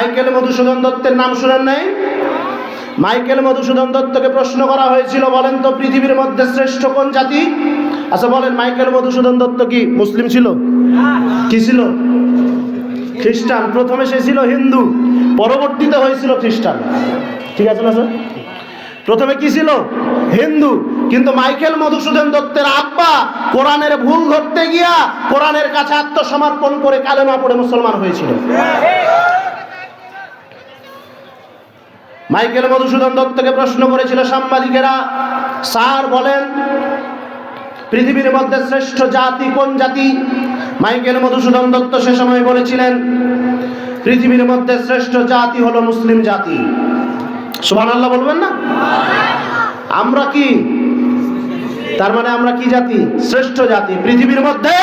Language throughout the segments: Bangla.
মাইকেল মধুসূদন দত্তের নাম শুনেন নাই? মাইকেল মধুসূদন দত্তকে প্রশ্ন করা হয়েছিল, বলেন তো পৃথিবীর মধ্যে শ্রেষ্ঠ কোন জাতি? আচ্ছা বলেন, মাইকেল মধুসূদন দত্ত কি মুসলিম ছিল? কি ছিল? খ্রিস্টান। প্রথমে সে ছিল হিন্দু, পরবর্তীতে হয়েছিল খ্রিস্টান। ঠিক আছে না, স্যার? প্রথমে কি ছিল? হিন্দু। কিন্তু মাইকেল মধুসূদন দত্তের আব্বা কোরআনের ভুল ধরতে গিয়া কোরআনের কাছে আত্মসমর্পণ করে কালেমা পড়ে মুসলমান হয়েছিল। মাইকেল মধুসূদন দত্তকে প্রশ্ন করেছিল সাংবাদিকেরা, স্যার বলেন, পৃথিবীর মধ্যে শ্রেষ্ঠ জাতি কোন জাতি? মাইকেল মধুসূদন দত্ত সে সময় বলেছিলেন, পৃথিবীর মধ্যে শ্রেষ্ঠ জাতি হলো মুসলিম জাতি। সুবহান আল্লাহ বলবেন না? আমরা কি? তার মানে আমরা কি জাতি? শ্রেষ্ঠ জাতি। পৃথিবীর মধ্যে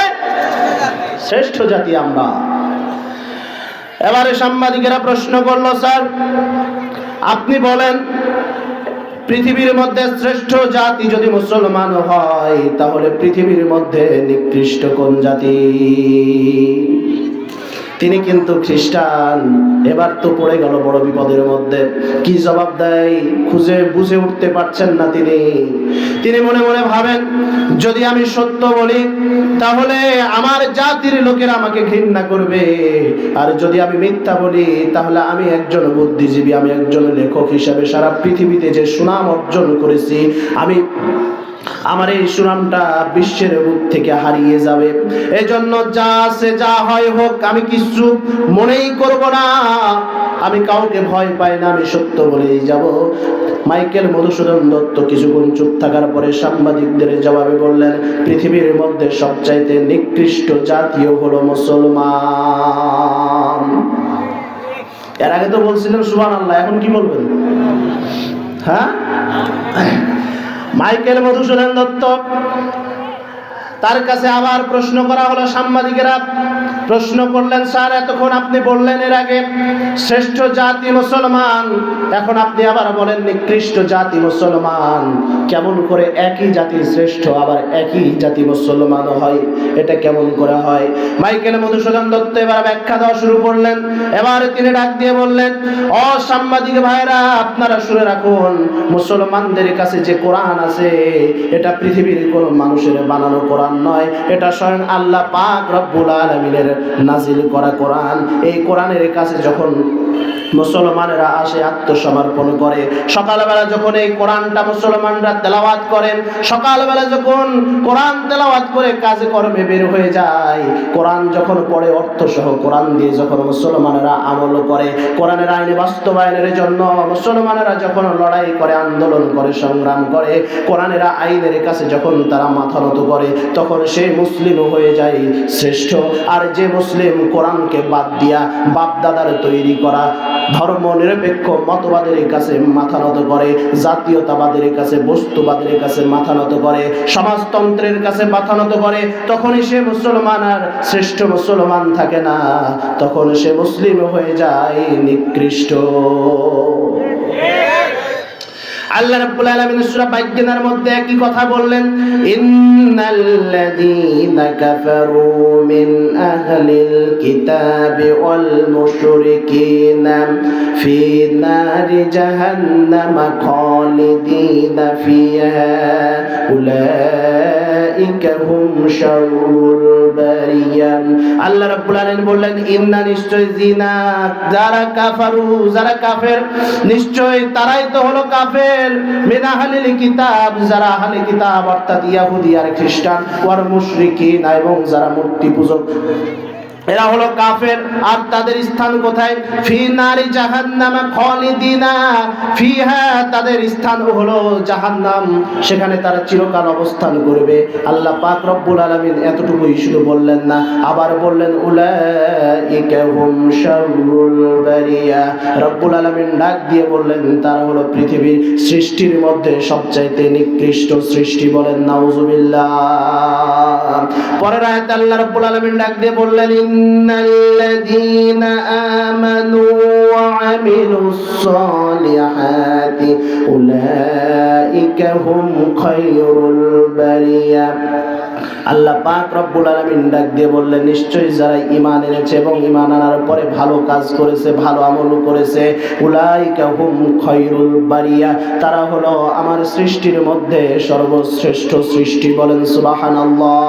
শ্রেষ্ঠ জাতি আমরা। এবারে সাংবাদিকেরা প্রশ্ন করল, স্যার আপনি বলেন, পৃথিবীর মধ্যে শ্রেষ্ঠ জাতি যদি মুসলমান হয়, তাহলে পৃথিবীর মধ্যে নিকৃষ্ট কোন জাতি? তিনি কিন্তু খ্রিস্টান। এবার তো পড়ে গেল বড় বিপদের মধ্যে। কি জবাব দেয়? খুঁজে বুঝে উঠতে পারছেন না তিনি। তিনি মনে মনে ভাবেন, যদি আমি সত্য বলি, তাহলে আমার জাতির লোকেরা আমাকে ঘৃণা করবে। আর যদি আমি মিথ্যা বলি, তাহলে আমি একজন বুদ্ধিজীবী, আমি একজন লেখক হিসাবে সারা পৃথিবীতে যে সুনাম অর্জন করেছি, আমি আমার এই সুনামটা বিশ্বের বুক থেকে হারিয়ে যাবে। এজন্য যা আছে, যা হয় হোক, আমি কিছু মনেই করব না। আমি কাউকে ভয় পাই না, আমি সত্য বলেই যাব। মাইকেল মধুসূদন দত্ত কিছুক্ষণ চুপ থাকার পরে সাংবাদিকদের জবাবে বললেন, পৃথিবীর মধ্যে সবচাইতে নিকৃষ্ট জাতীয় হলো মুসলমান। এর আগে তো বলছিলেন সুবান আল্লাহ এখন কি বলবেন? হ্যাঁ? মাইকেল মধুসূদন দত্ত। তার কাছে আবার প্রশ্ন করা হলো সাংবাদিকেরা প্রশ্ন করলেন, স্যার, এতক্ষণ আপনি বললেন এর আগে, শ্রেষ্ঠ জাতি মুসলমান। এখন আপনি আবার বলেন নিকৃষ্ট জাতি মুসলমান। কেমন করে একই জাতি শ্রেষ্ঠ আবার একই জাতি মুসলমান হয়? এটা কেমন করে হয়? মাইকেল মধুসূদন দত্ত এবার ব্যাখ্যা দেওয়া শুরু করলেন। এবার তিনি ডাক দিয়ে বললেন, অ সাংবাদিক ভাইরা, আপনারা শুনে রাখুন, মুসলমানদের কাছে যে কোরআন আছে, এটা পৃথিবীর কোন মানুষের বানানো কোরআন নয়। এটা স্বয়ং আল্লাহ পাক রব্বুল আলমিনের নাজিল করা কোরআন। এই কোরআনের কাছে যখন মুসলমানেরা আসে, আত্মসমর্পণ করে, সকালবেলা যখন এই কোরআনটা মুসলমানরা তেলাওয়াত করেন সকালবেলা যখন কোরআন তেলাওয়াত করে কাজে কর্মে বের হয়ে যায়, কোরআন যখন পড়ে অর্থ সহ কোরআন দিয়ে যখন মুসলমানেরা আমল করে, কোরআনের আইনে বাস্তবায়নের জন্য মুসলমানেরা যখন লড়াই করে, আন্দোলন করে, সংগ্রাম করে, কোরআনের আইনের কাছে যখন তারা মাথা নত করে, তখন সে মুসলিম হয়ে যায়, শ্রেষ্ঠ। আর যে মুসলিম কোরআনকে বাদ দিয়া বাপ দাদার তৈরি করা ধর্ম নিরপেক্ষ মতবাদের কাছে মাথা নত করে, জাতীয়তাবাদের কাছে, বস্তুবাদের কাছে মাথা নত করে, সমাজতন্ত্রের কাছে মাথা নত করে, তখনই সে মুসলমান আর শ্রেষ্ঠ মুসলমান থাকে না, তখন সে মুসলিম হয়ে যায় নিকৃষ্ট। আল্লাহ রাব্বুল আলামিন সূরা বাইয়িনার মধ্যে একই কথা বললেন, ইন্নাল্লাযীনা কাফারু মিন আহলিল কিতাবি ওয়াল মুশরিকিনা ফি নারি জাহান্নামা খালিদিনা ফিহা, উলাইকা হুম শাররুল বারিয়া। আল্লাহ রাব্বুল আলামিন বললেন, ইন্না নিশ্চয় জিনা যারা কাফারু, যারা কাফের, নিশ্চয় তারাই তো হলো কাফের। মিন আহলিল কিতাব, যারা আহলে কিতাব, অর্থাৎ ইয়াহুদি আর খ্রিস্টান, ওয়ার মুশরিকিন এবং যারা মূর্তি পূজক। এরা হলো কাফের। আর তাদের স্থান কোথায়? ফি নারি জাহান্নামা খালিদিনা। ফিহা তাদের স্থান হলো জাহান্নাম। সেখানে তারা চিরকাল অবস্থান করবে। আল্লাহ পাক রব্বুল আলামিন এতটুকুই শুধু বললেন না, আবার বললেন, উলাইকা রব্বুল আলামিন ডাক দিয়ে বললেন, তারা হলো পৃথিবীর সৃষ্টির মধ্যে সবচাইতে নিকৃষ্ট সৃষ্টি বলেন, নাউজুবিল্লাহ। পরের আয়াতে আল্লাহ রব্বুল আলামিন ডাক দিয়ে বললেন ইন্নাল্লাযীনা আমানু ওয়া আমিলুস সালিহাতি উলাইকা হুম খায়রুল বারিয়া আল্লাহ পাক রব্বুল ডাক দিয়ে বললেন, নিশ্চয়ই যারা এনেছে এবং ঈমান আনার পরে ভালো কাজ করেছে, ভালো আমল করেছে বারিয়া, তারা হলো আমার সৃষ্টির মধ্যে সর্বশ্রেষ্ঠ সৃষ্টি বলেন সুবহানাল্লাহ।